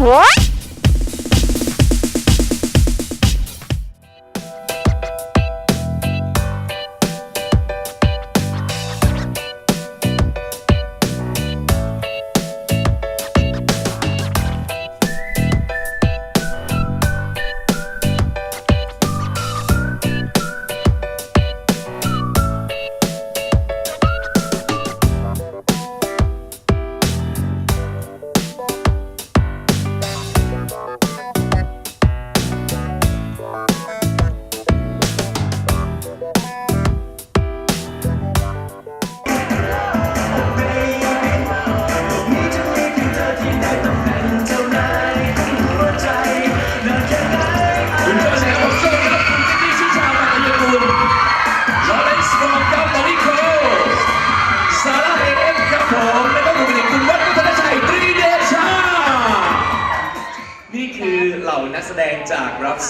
คุ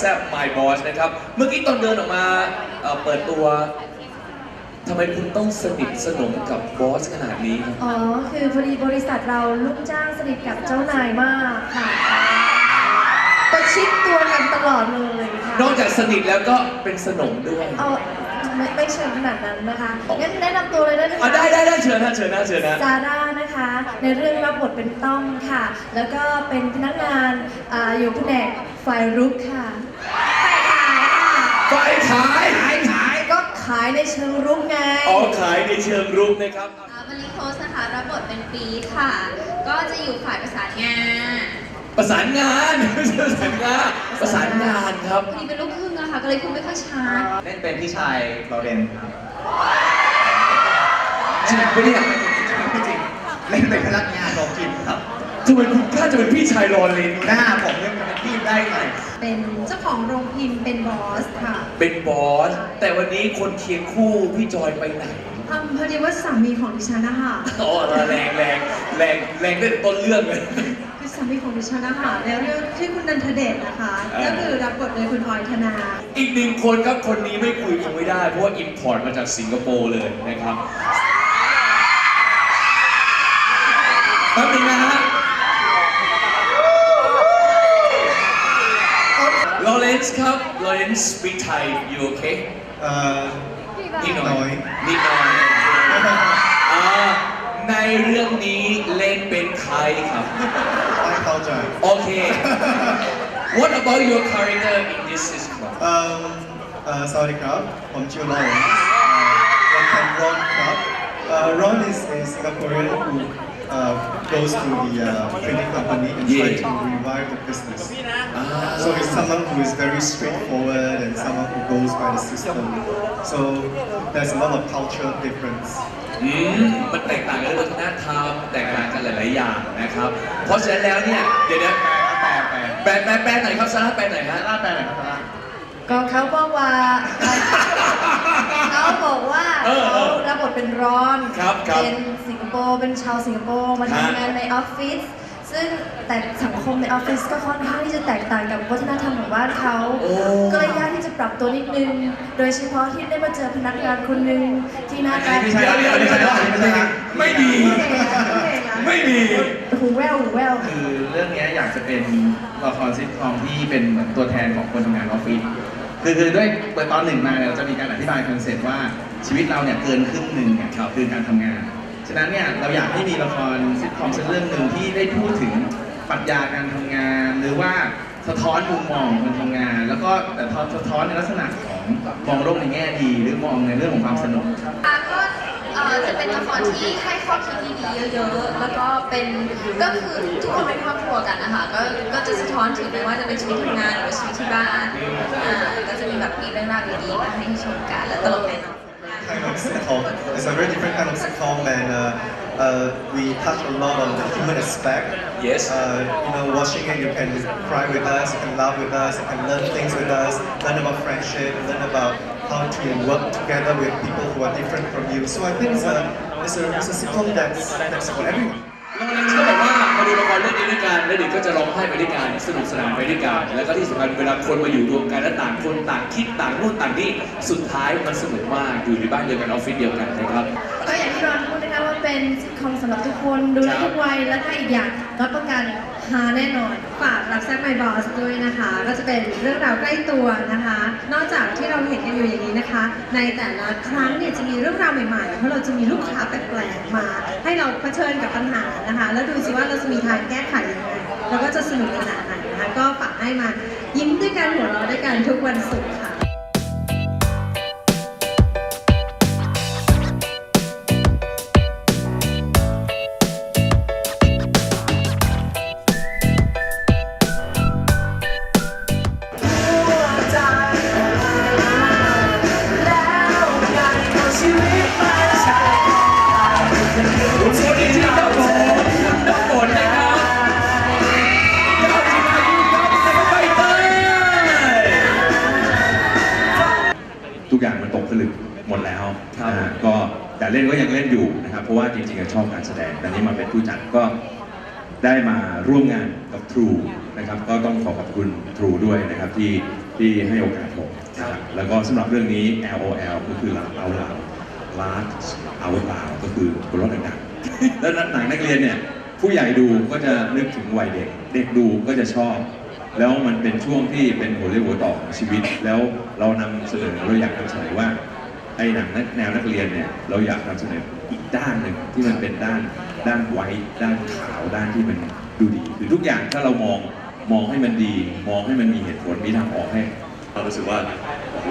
ซบ My Boss นะครับ เมื่อกี้ตอนเดินออกมาเอ่อเปิดตัวทำไมคุณต้องสนิทสนมกับบอสขนาดนี้ครับอ๋อ คือพอดีบริษัทเราลูกจ้างสนิทกับเจ้านายมากค่ะประชิดตัวกันตลอดเลยค่ะนอกจากสนิทแล้วก็เป็นสนมด้วย เอาไม่ไม่เชิงขนาดนั้นนะคะงั้นแนะนำตัวเลยได้ไหมอะคะได้ได้ได้เชิญนะเชิญนะเชิญนะ ซาร่านะคะ ในเรื่องรับบทเป็นต้อมค่ะ แล้วก็เป็นพนักงานอ่าอยู่แผนกฝ่ายรุกค่ะ ฝ่ายขายค่ะไฟขายขายขายก็ขายในเชิงรุกไงอ๋อขายในเชิงรุกนะครับค่ะมาริโคสนะคะรับบทเป็นปีดค่ะ ก็จะอยู่ฝ่ายประสานงานประสานงานประสานงานประสานงานครับ พอดีเป็นลูกครึ่งอะค่ะ ก็เลยพูดไม่ค่อยชัดเล่นเป็นพี่ชายลอเรนครับจริงปะเนี่ยไม่จริงเล่นเป็นพนักงานโรงกินครับ ทำไมคุณกล้าจะเป็นพี่ชายรอเลนหน้าผมเล่นเป็นพี่ได้หน่อยเป็นเจ้าของโรงพิมพ์เป็นบอสค่ะ เป็นบอส แต่วันนี้คนเคียงคู่พี่จอยไปไหนทำพอดีว่าสามีของดิฉันนะคะอ๋อแรงแรงแรงแรงตั้งแต่ต้นเรื่องเลย คือสามีของดิฉันนะคะในเรื่องชื่อคุณนันทเดชนะคะเออก็คือรับบทโดยคุณออยธนา อีกหนึ่งคนครับคนนี้ไม่คุยคงไม่ได้ เพราะว่าอิมพอร์ตมาจากสิงคโปร์เลยนะครับ แป๊บนึงนะฮะ ลอเรนซ์ครับลอเรนซ์ speak Thai you okay เอ่อ นิดหน่น้ออยยนิดหน่อยอ่าในเรื่องนี้เล่นเป็นใครครับ ไม่เข้าใจโอเค What about your character in this sitcom เอ่อเอ่อสวัสดีครับ ผมชื่อลอเรนซ์เล่นเป็นรอนครับเอ่อ Ron is a Singaporean who uh, goes to the uh, printing company and try Yeah. to revive the business. อ่า So he's someone who is very straightforward and someone who goes by the system. So there's a lot of cultural difference. อืมมันแตกต่างกันเรื่องวัฒนธรรมแตกต่างกันหลาย ๆ อย่างนะครับ เพราะฉะนั้นแล้วเนี่ยเดี๋ยวนะแปลแปลแปลแปลแปลไหนอยครับซาร่าแปลไหนอยฮะซาร่าแปลหน่อยครับซาร่า ก็เขาบอกว่าเขา บอกว่าเออเอเขาอรับบทเป็นร้อน ครับครับเป็นสิงคโปร์เป็นชาวสิงคโปร์มาฮะ ทำงานในออฟฟิศซึ่งแต่สังคมในออฟฟิศก็ค่อนข้างที่จะแตกต่างกับวัฒนธรรมของบ้านเขา โอ้ ก็เลยยากที่จะปรับตัวนิดนึง โดยเฉพาะที่ได้มาเจอพนักงานคนหนึ่งที่หน้าตาไม่ใช่เดี๋ยวเดี๋ยวเดี๋ยวเดี๋ยวไม่มีไม่มีหูแววหูแววคือเรื่องเนี้ยอยากจะเป็นละครซิทคอมที่เป็นเหมือนตัวแทนของคนทำงานออฟฟิศ คือคือด้วยเปิดตอนหนึ่งมาเนี่ยเราจะมีการอธิบายคอนเซ็ปต์ว่าชีวิตเราเนี่ยเกินครึ่งหนึ่งเนี่ยคือการทำงาน ฉะนั้นเนี่ยเราอยากให้มีละครซิทคอมสักเรื่องหนึ่งที่ได้พูดถึงปรัชญาการทำงาน หรือว่าสะท้อนมุมมองของคนทำงาน แล้วก็แต่สะท้อนในลักษณะของมองโลกในแง่ดี หรือมองในเรื่องของความสนุกค่ะก็ เอ่อจะเป็นละครที่ให้ข้อคิดดีๆเยอะๆ แล้วก็เป็นก็คือทุกคนเป็นครอบครัวกันนะคะก็ก็จะสะท้อนถึงไม่ว่าจะเป็นชีวิตทำงานหรือว่าชีวิตที่บ้านอ่าก็จะมีแบบมีเรื่องราวดีๆมาให้ชมกันและตลกแน่นอน kind of sitcom. It's a very different kind of sitcom, and uh, uh, we touch a lot on the human aspect. Yes. Uh, you know, watching it, you can cry with us, you can laugh with us, you can learn things with us, learn about friendship, learn about how to work together with people who are different from you. So I think it's a it's a, it's a sitcom that's that's for everyone. เราเองก็บอกว่ามาดูละครเรื่องนี้ด้วยกันแล้วเดี๋ยวก็จะร้องไห้ไปด้วยกันสนุกสนานไปด้วยกันแล้วก็ที่สำคัญเวลาคนมาอยู่รวมกันแล้วต่างคนต่างคิดต่างนู่นต่างนี่สุดท้ายมันสนุกมากอยู่ในบ้านเดียวกันออฟฟิศเดียวกันนะครับ ก็อย่างที่รอนพูดนะคะว่า เป็นซิทคอมสำหรับทุกคนดูได้ทุกวัยแล้วก็อีกอย่างรับประกันฮาแน่นอน ฝากรับแซกไมบอสด้วยนะคะ ก็จะเป็นเรื่องราวใกล้ตัวนะคะ นอกจากที่เราเห็นกันอยู่อย่างนี้นะคะ ในแต่ละครั้งเนี่ยจะมีเรื่องราวใหม่ๆเพราะเราจะมีลูกค้าแปลกๆมา ให้เราเผชิญกับปัญหานะคะ แล้วดูสิว่าเราจะมีทางแก้ไขยังไงแล้วก็จะสนุกขนาดไหนนะคะ ก็ฝากให้มายิ้มด้วยกันหัวเราะด้วยกันทุกวันศุกร์ค่ะ แต่เล่นก็ยังเล่นอยู่นะครับ เพราะว่าจริงๆอะชอบการแสดงแต่นี้มาเป็นผู้จัดก็ได้มาร่วมงานกับ True นะครับ ก็ต้องขอขอบคุณ True ด้วยนะครับที่ที่ให้โอกาสผมนะครับแล้วก็สำหรับเรื่องนี้ LOL ก็คือ Laugh Out Loud Laugh Out Loud ก็คือหัวเราะดังๆแล้วหนังนักเรียนเนี่ยผู้ใหญ่ดูก็จะนึกถึงวัยเด็ก เด็กดูก็จะชอบ แล้วมันเป็นช่วงที่เป็นหัวเรี่ยวหัวต่อของชีวิต แล้วเรานำเสนอเราอยากนำเสนอว่า ไอ้หนังแนวนักเรียนเนี่ยเราอยากนำเสนออีกด้านหนึ่งที่มันเป็นด้านด้านไว้ด้านขาวด้านที่มันดูดี คือทุกอย่างถ้าเรามองมองให้มันดี มองให้มันมีเหตุผลมีทางออกให้เรารู้สึกว่าโอ้โห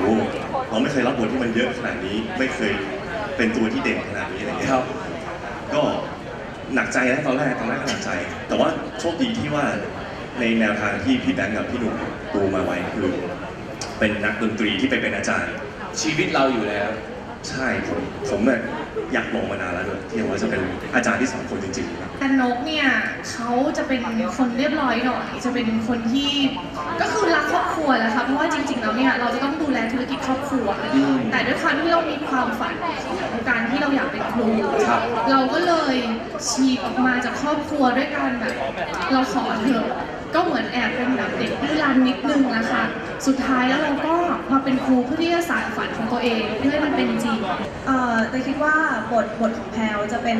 เราไม่เคยรับบทที่มันเยอะขนาดนี้ ไม่เคยเป็นตัวที่เด่นขนาดนี้อะไรเงี้ยครับ ก็หนักใจนะตอนแรกตอนแรกก็หนักใจ แต่ว่าโชคดีที่ว่าในแนวทางที่พี่แบงค์กับพี่หนุ่มปูมาไว้คือ เป็นนักดนตรีที่ไปเป็นอาจารย์ ชีวิตเราอยู่แล้ว ใช่ผมผมเนี่ยอยากลองมานานแล้วด้วยที่ว่าจะเป็นอาจารย์ที่สอนคนจริงๆแต่นกเนี่ยเขาจะเป็นคนเรียบร้อยหน่อย จะเป็นคนที่ก็คือรักครอบครัวแหละค่ะเพราะว่าจริงๆแล้วเนี่ยเราจะต้องดูแลธุรกิจครอบครัวแต่ด้วยความที่เรามีความฝันของการที่เราอยากเป็นครูครับ เราก็เลยฉีกออกมาจากครอบครัวด้วยการแบบเราขอเถอะก็เหมือนแอบเป็นแบบเด็กดื้อรั้นนิดนึงนะคะ สุดท้ายแล้วเราก็มาเป็นครูเพื่อที่จะสานฝันของตัวเองเพื่อให้มันเป็นจริงเอ่อแต่คิดว่าบทบทของแพลวจะเป็น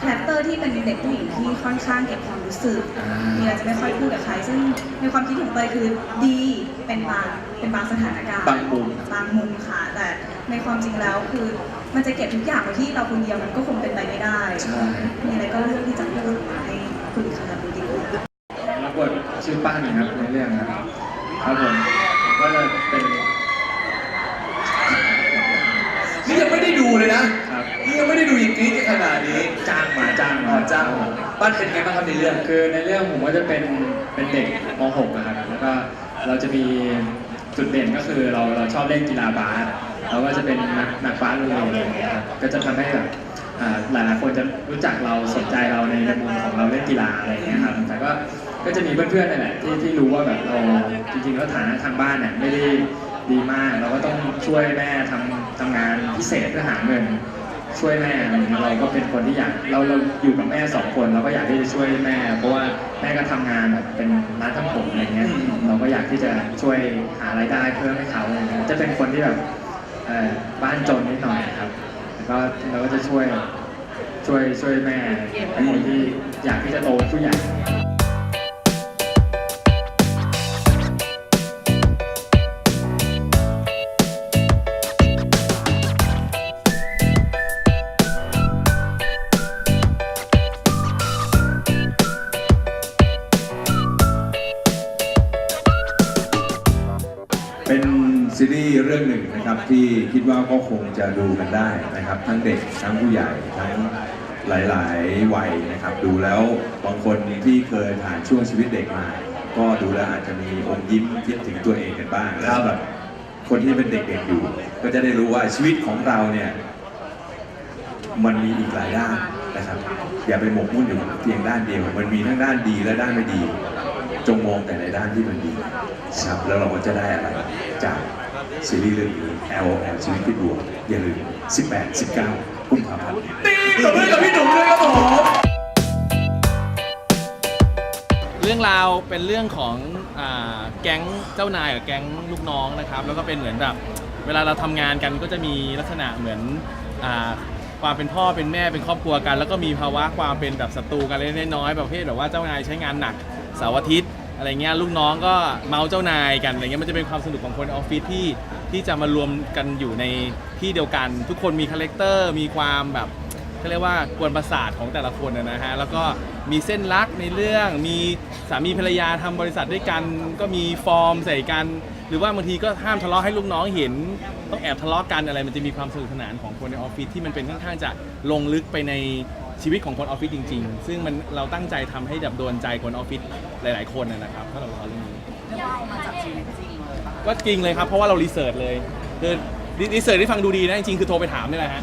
คาแรคเตอร์ที่เป็นเด็กผู้หญิงที่ค่อนข้างเก็บความรู้สึกมีอะไรจะไม่ค่อยพูดกับใครซึ่งในความคิดของเตยคือดีเป็นบางเป็นบางสถานการณ์บางมุมบางมุมค่ะ แต่ในความจริงแล้วคือมันจะเก็บทุกอย่างไว้ที่เราคนเดียวมันก็คงเป็นไปไม่ได้ใช่มีอะไรก็เลือกที่จะพูดให้คุณคณะดูดีกว่ารับบทชื่อป้านนะครับในเรื่องนะครับครับผม ก็จะเป็นนี่ยังไม่ได้ดูเลยนะครับนี่ยังไม่ได้ดูอย่างนี้กันขนาดนี้จ้างมาจ้างอ๋มาอจ้างมาบ้านเป็นไงบ้างครับในเรื่อง คือในเรื่องผมก็จะเป็นเป็นเด็กม .6 นะครับแล้วก็เราจะมีจุดเด่นก็คือเราเราชอบเล่นกีฬาบาสเราก็จะเป็นนักนักบาสโรงเรียนอะไรอย่างเงี้ยครับก็จะทำให้แบบอ่าหลายๆคนจะรู้จักเราสนใจเราในมุมของเราเล่นกีฬาอะไรอย่างเงี้ยครับแต่ก็ ก็จะมีเพื่อนๆนั่นแหละที่ที่รู้ว่าแบบเราจริงๆแล้วฐานะทางบ้านเนี่ยไม่ได้ดีมาก เราก็ต้องช่วยแม่ทำทำงานพิเศษเพื่อหาเงิน ช่วยแม่อะไรเงี้ยเราก็เป็นคนที่อยากเราเราอยู่กับแม่สองคนเราก็อยากที่จะช่วยแม่ เพราะว่าแม่ก็ทำงานแบบเป็นร้านทำผมอะไรเงี้ยเราก็อยากที่จะช่วยหารายได้เพิ่มให้เขาอะไรเงี้ยจะเป็นคนที่แบบเอ่อบ้านจนนิดหน่อยครับแล้วก็เราก็จะช่วยช่วยช่วยแม่เป็นคนที่อยากที่จะโตเป็นผู้ใหญ่ รีส์เรื่องหนึ่งนะครับที่คิดว่าก็คงจะดูกันได้นะครับ ทั้งเด็กทั้งผู้ใหญ่ทั้งหลายๆวัยนะครับ ดูแล้วบางคนที่เคยผ่านช่วงชีวิตเด็กมา ก็ดูแล้วอาจจะมีอมยิ้มคิดถึงตัวเองกันบ้างแล้วสำหรับคนที่เป็นเด็กๆอยู่ ก็จะได้รู้ว่าชีวิตของเราเนี่ยมันมีอีกหลายด้านนะครับ อย่าไปหมกมุ่นอยู่เพียงด้านเดียว มันมีทั้งด้านดีและด้านไม่ดี จงมองแต่ในด้านที่มันดีนะครับแล้วเราก็จะได้อะไรจาก ซีรีส์เรื่องนี้ L L ชีวิตที่บวกอย่าลืม 18 19กุมภาพันธ์ตีตบมือกับพี่หนุ่มด้วยครับผมเรื่องราวเป็นเรื่องของอาแก๊งเจ้านายกับแก๊งลูกน้องนะครับ แล้วก็เป็นเหมือนแบบเวลาเราทำงานกันก็จะมีลักษณะเหมือนอาความเป็นพ่อเป็นแม่เป็นครอบครัวกัน แล้วก็มีภาวะความเป็นแบบศัตรูกันเล็กๆน้อยๆประเภทแบบว่าเจ้านายใช้งานหนักเสาร์อาทิตย์ อะไรเงี้ยลูกน้องก็เมาเจ้านายกันอะไรเงี้ยมันจะเป็นความสนุกของคนในออฟฟิศที่ที่จะมารวมกันอยู่ในที่เดียวกัน ทุกคนมีคาแรคเตอร์มีความแบบเขาเรียกว่ากวนประสาทของแต่ละคนนะฮะแล้วก็มีเส้นรักในเรื่อง มีสามีภรรยาทำบริษัทด้วยกัน ก็มีฟอร์มใส่กัน หรือว่าบางทีก็ห้ามทะเลาะให้ลูกน้องเห็น ต้องแอบทะเลาะกันอะไรมันจะมีความสนุกสนานของคนในออฟฟิศที่มันเป็นค่อนข้างจะลงลึกไปใน ชีวิตของคนออฟฟิศจริง ๆ ซึ่งมันเราตั้งใจทำให้แบบโดนใจคนออฟฟิศหลาย ๆ คนนะนะครับถ้าเราเอาเรื่องนี้ก็จริงเลยครับ เพราะว่าเรารีเสิร์ชเลยคือรีเสิร์ชที่ฟังดูดีนะ จริงๆ คือโทรไปถามนี่แหละฮะ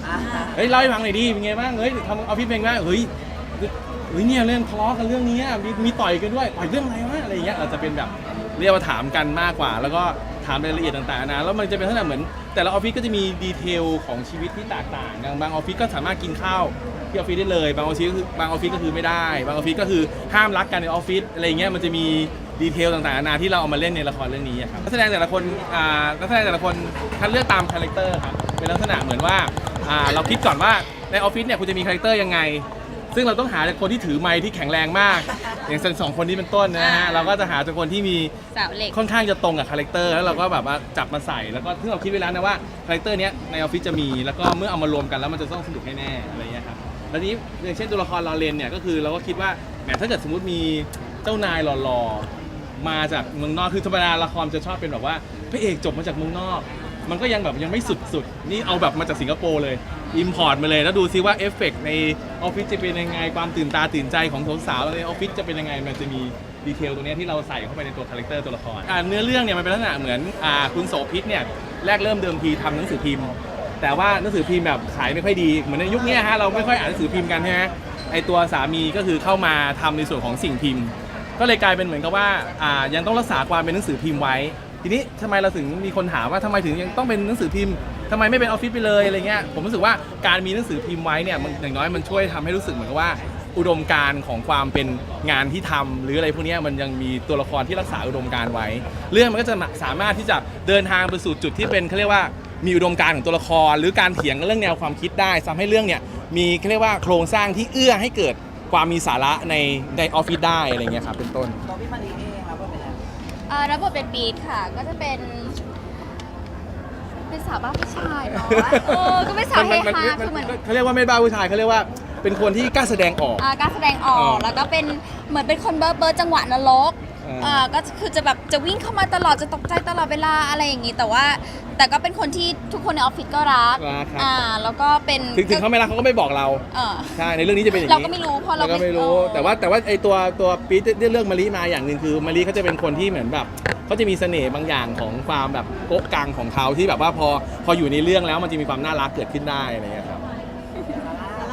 เฮ้ยเล่าให้ฟังหน่อยดิเป็นไงบ้าง เฮ้ยทำออฟฟิศเป็นไงบ้างเฮ้ยเฮ้ยเนี่ยเรื่องทะเลาะกันเรื่องนี้อะมีมีต่อยกันด้วยต่อยเรื่องอะไรวะอะไรอย่างเงี้ยเราจะเป็นแบบเรียกว่าถามกันมากกว่า แล้วก็ถามรายละเอียดต่างๆนะแล้วมันจะเป็นลักษณะเหมือน แต่ละออฟฟิศก็จะมีดีเทลของชีวิตที่แตกต่างกันบางออฟฟิศก็สามารถกินข้าว ที่ออฟฟิศได้เลยบางออฟฟิศก็คือบางออฟฟิศก็คือไม่ได้ บางออฟฟิศก็คือห้ามรักกันในออฟฟิศอะไรอย่างเงี้ยมันจะมีดีเทลต่างๆนานาที่เราเอามาเล่นในละครเรื่องนี้อะครับนักแสดงแต่ละคนอ่านักแสดงแต่ละคนคัดเลือกตามคาแรคเตอร์ครับเป็นลักษณะเหมือนว่าอ่าเราคิดก่อนว่าในออฟฟิศเนี่ยคุณจะมีคาแรคเตอร์ยังไง ซึ่งเราต้องหาจากคนที่ถือไมค์ที่แข็งแรงมาก อย่างเช่นสองคนนี้เป็นต้นนะฮะเราก็จะหาจากคนที่มี สาวเหล็ก ค่อนข้างจะตรงกับคาแรคเตอร์แล้วเราก็แบบว่าจับมาใส่แล้วก็ซึ่งเราคิดไว้แล้วนะว่าคาแรคเตอร์เนี้ยในออฟฟิศจะมีแล้วก็เมื่อเอามารวมกันแล้วมันจะต้องสนุกแน่ๆอะไรเงี้ยครับ แล้วนี้อย่างเช่นตัวละครลอเรนเนี่ยก็คือเราก็คิดว่าแหมถ้าเกิดสมมติมีเจ้านายหล่อๆมาจากเมืองนอกคือธรรมดาละครจะชอบเป็นแบบว่าพระเอกจบมาจากเมืองนอก มันก็ยังแบบยังไม่สุดๆ นี่เอาแบบมาจากสิงคโปร์เลยอิมพอร์ตมาเลยแล้วดูซิว่าเอฟเฟกต์ในออฟฟิศจะเป็นยังไงความตื่นตาตื่นใจของสาวๆในออฟฟิศจะเป็นยังไงมันจะมีดีเทลตรงเนี้ยที่เราใส่เข้าไปในตัวคาแรคเตอร์ตัวละครอ่าเนื้อเรื่องเนี่ยมันเป็นลักษณะเหมือนอ่าคุณโสภิตเนี่ยแรกเริ่มเดิมทีทำหนังสือพิมพ์ แต่ว่าหนังสือพิมพ์แบบขายไม่ค่อยดีเหมือนในยุคนี้ฮะเราไม่ค่อยอ่านหนังสือพิมพ์กันใช่ไหมไอตัวสามีก็คือเข้ามาทำในส่วนของสิ่งพิมพ์ ก็เลยกลายเป็นเหมือนกับว่าอ่ายังต้องรักษาความเป็นหนังสือพิมพ์ไว้ ทีนี้ทำไมเราถึงมีคนถามว่าทำไมถึงยังต้องเป็นหนังสือพิมพ์ทำไมไม่เป็นออฟฟิศไปเลยอะไรเงี้ยผมรู้สึกว่าการมีหนังสือพิมพ์ไว้เนี่ยมันอย่างน้อยมันช่วยทำให้รู้สึกเหมือนกับว่าอุดมการณ์ของความเป็นงานที่ทำหรืออะไรพวกนี้มันยังมีตัวละครที่รักษาอุดมการณ์ไว้ เรื่องมันก็จะสามารถที่จะเดินทางไปสู่จุดที่เป็นเขาเรียกว่า มีอุดมการณ์ของตัวละคร หรือการเถียงกันเรื่องแนวความคิดได้ทำให้เรื่องเนี่ยมีเขาเรียกว่าโครงสร้างที่เอื้อให้เกิดความมีสาระในในออฟฟิศได้อะไรเงี้ยครับเป็นต้นเอ่อรับบทเป็นบีทค่ะ ก็จะเป็น เป็นสาวบ้าผู้ชายเนาะเออก็เป็นสาวเฮฮาคือเหมือนเขาเรียกว่าไม่บ้าผู้ชายเขาเรียกว่าเป็นคนที่กล้าแสดงออก อ่าการแสดงออกอ่าแล้วก็เป็นเหมือนเป็นคนเบิร์ดเบิร์ดจังหวะนรก อ่าอ่าก็คือจะแบบจะวิ่งเข้ามาตลอดจะตกใจตลอดเวลาอะไรอย่างนี้ แต่ว่าแต่ก็เป็นคนที่ทุกคนในออฟฟิศก็รักรักครับ อ่าแล้วก็เป็นถึงถึงเขาไม่รักเขาก็ไม่บอกเรา เออใช่ในเรื่องนี้จะเป็นอย่างนี้เราก็ไม่รู้เพราะเราก็ไม่รู้ ไม่เออแต่ว่าแต่ว่าไอตัวตัวปี๊ดได้เลือกมะลิมาอย่างหนึ่งคือมะลิเขาจะเป็นคนที่เหมือนแบบเขาจะมีเสน่ห์บางอย่างของความแบบโก๊ะกังของเขาที่แบบว่าพอพออยู่ในเรื่องแล้วมันจะมีความน่ารักเกิดขึ้นได้อะไรอย่างเงี้ยครับ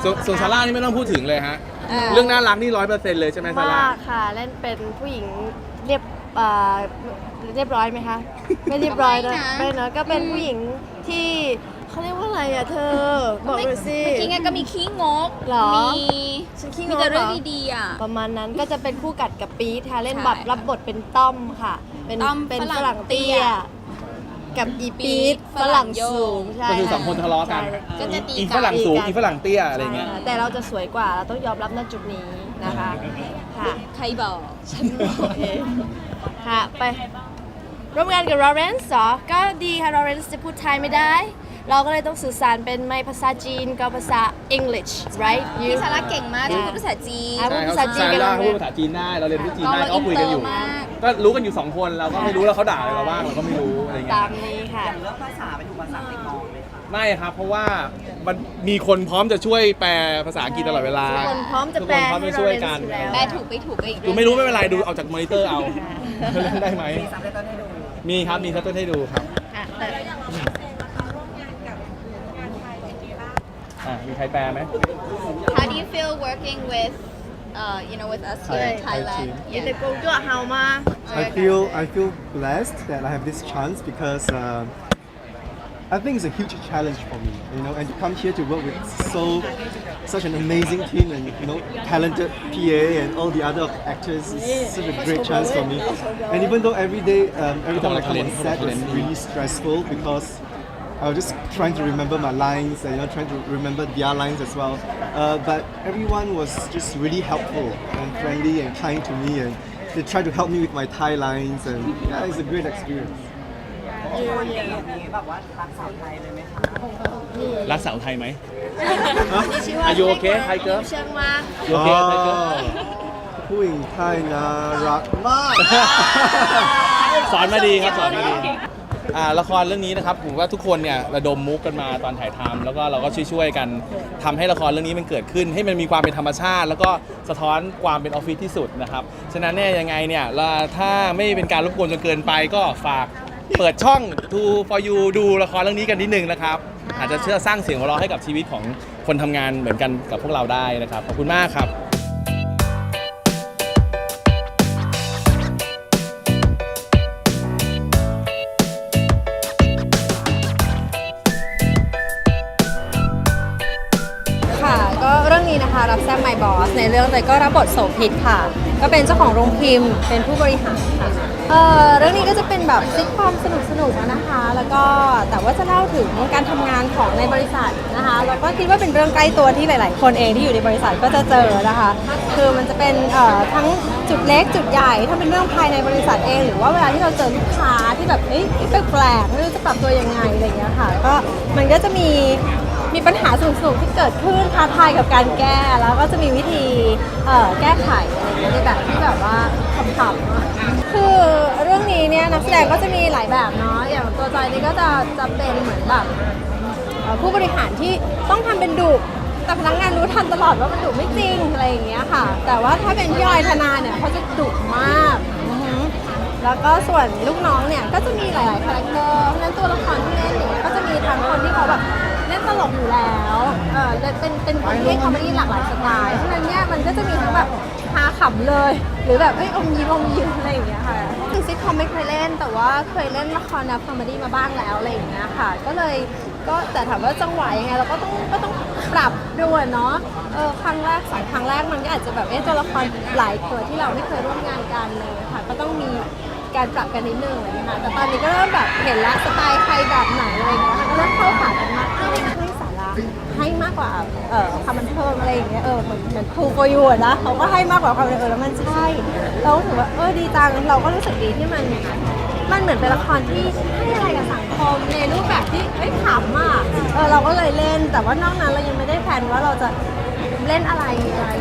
ส่วนส่วนซาร่านี่ไม่ต้องพูดถึงเลยฮะ เรื่องน่ารักนี่ร้อยเปอร์เซ็นต์เลยใช่ไหมซาร่า มากค่ะเล่นเป็นผู้หญิงเรียบอ่าเรียบร้อยไหมคะ ไม่เรียบร้อยนะไม่นะไม่เนอะก็เป็นผู้หญิงที่เขาเรียกว่าอะไรอะเธอ บอกหน่อยสิ เมื่อกี้ไงก็มีขี้งก หรอ มีฉันขี้งกมีแต่เรื่องเหรอดีๆอะ ประมาณนั้นก็จะเป็นคู่กัดกับปี๊ดค่ะเล่นใช่แบบรับบทเป็นต้อมค่ะ เป็นต้อมเป็นฝรั่ฝงรั่งเตี้ยเตี้ย กับอีปี๊ปี๊ดดฝฝรั่รั่งงโยสูงใช่ก็คือสองคนทะเลาะกัน ใช่ก็จะตี อีกัฝนรั่งสูงอีฝรั่งเตี้ยอะไรเงี้ยแต่เราจะสวยกว่าเราต้องยอมรับณจุดนี้นะคะค่ะใครบอก ฉันโอเคค่ะไปร่วมงานกับลอเรนซ์เหรอก็ดีค่ะลอเรนซ์จะพูดไทยไม่ได้ เราก็เลยต้องสื่อสารเป็นไม่ภาษาจีนกับภาษา English right you พี่ซาร่าเก่งมากที่พูดภาษาจีน อะ พูดภาษาจีนซากันร่าเลยเขาพูดภาษาจีนได้เราเรียนภาษาจีนได้เราเขาคุยกันอยู่อินเตอร์มาก ก็รู้กันอยู่สองคนเราก็ไม่รู้แล้วเขาด่าอะไรเราบ้างเราก็ไม่รู้อะไรเงี้ตายมนี้ค่ะไม่ครับ เพราะว่ามันมีคนพร้อมจะช่วยแปลภาษาอังกฤษตลอดเวลาทุกคนพร้อมจะแปลทุกคนพร้อมให้จะเราช่วยเรียนกันอยู่แล้ว แปลถูกไม่ถูกก็อีกดูไม่รู้ไม่เป็นไรดูเอาจากมอนิเตอร์เอาเล่นได้ไหมมีครับมีซับไตเติลให้ดูครับ ค่ะแต่ อ่ะมีใครแปลไหม How do you feel working with uh you know with us here in Thai- Thai Thailand team. แต่กงจั่วเฮามา I feel I feel blessed that I have this chance because uh, I think it's a huge challenge for me, you know, and to come here to work with so such an amazing team and you know talented PA and all the other actors is such a great chance for me. And even though every day, um, every time I come on set is really stressful because I was just trying to remember my lines and you know trying to remember their lines as well. Uh, but everyone was just really helpful and friendly and kind to me and they tried to help me with my Thai lines and yeah, it's a great experience. รักสาวไทยไหม นี่ชื่อว่า Are you okay, Thai girl? เชิงมาก โอเคไทยเกิร์ล ผู้หญิงไทยน่ารักมาก สอนมาดีครับสอนมาดี อ่าละครเรื่องนี้นะครับผมว่าทุกคนเนี่ยระดมมุกกันมาตอนถ่ายทำแล้วก็เราก็ช่วยๆกันทำให้ละครเรื่องนี้มันเกิดขึ้น ให้มันมีความเป็นธรรมชาติ แล้วก็สะท้อนความเป็นออฟฟิศที่สุดนะครับฉะนั้นเนี่ยยังไงเนี่ยละถ้าไม่เป็นการรบกวนจนเกินไปก็ฝากเปิดช่อง To for you ดูละครเรื่องนี้กันนิดนึงนะครับอาจจะเชื่อสร้างเสียงหัวเราะให้กับชีวิตของคนทำงานเหมือนกันกับพวกเราได้นะครับขอบคุณมากครับ เตยก็รับบทโสภิตค่ะ ก็เป็นเจ้าของโรงพิมพ์ เป็นผู้บริหารค่ะเอ่อเรื่องนี้ก็จะเป็นแบบซิทคอมสนุกสนุกๆนะคะ แล้วก็แต่ว่าจะเล่าถึงการทำงานของในบริษัทนะคะแล้วก็คิดว่าเป็นเรื่องใกล้ตัวที่หลาย ๆ คนเองที่อยู่ในบริษัทก็จะเจอนะคะ คือมันจะเป็นเอ่อทั้ง จุดเล็กจุดใหญ่ ถ้าเป็นเรื่องภายในบริษัทเอง หรือว่าเวลาที่เราเจอลูกค้าที่แบบเอ้ยแปลกๆไม่รู้จะปรับตัวยังไงอะไรอย่างเงี้ยค่ะ ก็มันก็จะมีมีปัญหาสูงๆที่เกิดขึ้นท้าทายกับการแก้ แล้วก็จะมีวิธีเอ่อแก้ไขอะไรอย่างเงี้ยในแบบที่แบบว่าขำๆคือเรื่องนี้เนี่ยนักแสดงก็จะมีหลายแบบเนาะอย่างตัวจอยนี่ก็จะจะเป็นเหมือนแบบเอ่อผู้บริหารที่ต้องทำเป็นดุ แต่พนักงานรู้ทันตลอดว่ามันดุไม่จริงอะไรอย่างเงี้ยค่ะ แต่ว่าถ้าเป็นพี่ออยธนาเนี่ยเขาจะดุมากอือหือแล้วก็ส่วนลูกน้องเนี่ยก็จะมีหลายๆคาแรคเตอร์เพราะฉะนั้นตัวละครที่เล่นเนี่ยก็จะมีทั้งคนที่เขาแบบเล่นตลกอยู่แล้วเออและเป็นเป็นคนที่เล่นคอมเมดี้หลากหลายสไตล์เพราะฉะนั้นเนี่ยมันก็จะมีทั้งแบบฮาขำเลย หรือแบบเอ้ยอมยิ้มอมยิ้มอะไรอย่างเงี้ยค่ะคือซิทคอมไม่เคยเล่นแต่ว่าเคยเล่นละครแนวคอมเมดี้มาบ้างแล้วอะไรอย่างเงี้ยค่ะ ก็เลยก็แต่ถามว่าจังหวะยังไงเราก็ต้องก็ต้อง ด้วยเนาะเออครั้งแรกสองครั้งแรกมันก็อาจจะแบบเอ๊ะตัวละครหลายตัวที่เราไม่เคยร่วมงานกันเลยค่ะ ก็ต้องมีการปรับกันนิดนึงอะไรอย่างเงี้ยค่ะแต่ตอนนี้ก็เริ่มแบบเห็นละสไตล์ใครแบบไหนอะไรอย่างเงี้ยก็เริ่มเข้าขากันมากขึ้นให้สาระให้มากกว่าเอ่อความบันเทิงอะไรอย่างเงี้ยเออเหมือนเหมือน True for you อะนะเขาก็ให้มากกว่าความเทิงแล้วมันใช่เราก็ถือว่าเออดีจังเราก็รู้สึกดีที่มัน มันเหมือนเป็นละครที่ให้อะไรกับสังคมในรูปแบบที่เอ้ยขำอะเออเราก็เลยเล่น แต่ว่านอกนั้นเรายังไม่ได้แพลนว่าเราจะเล่นอะไรอะไร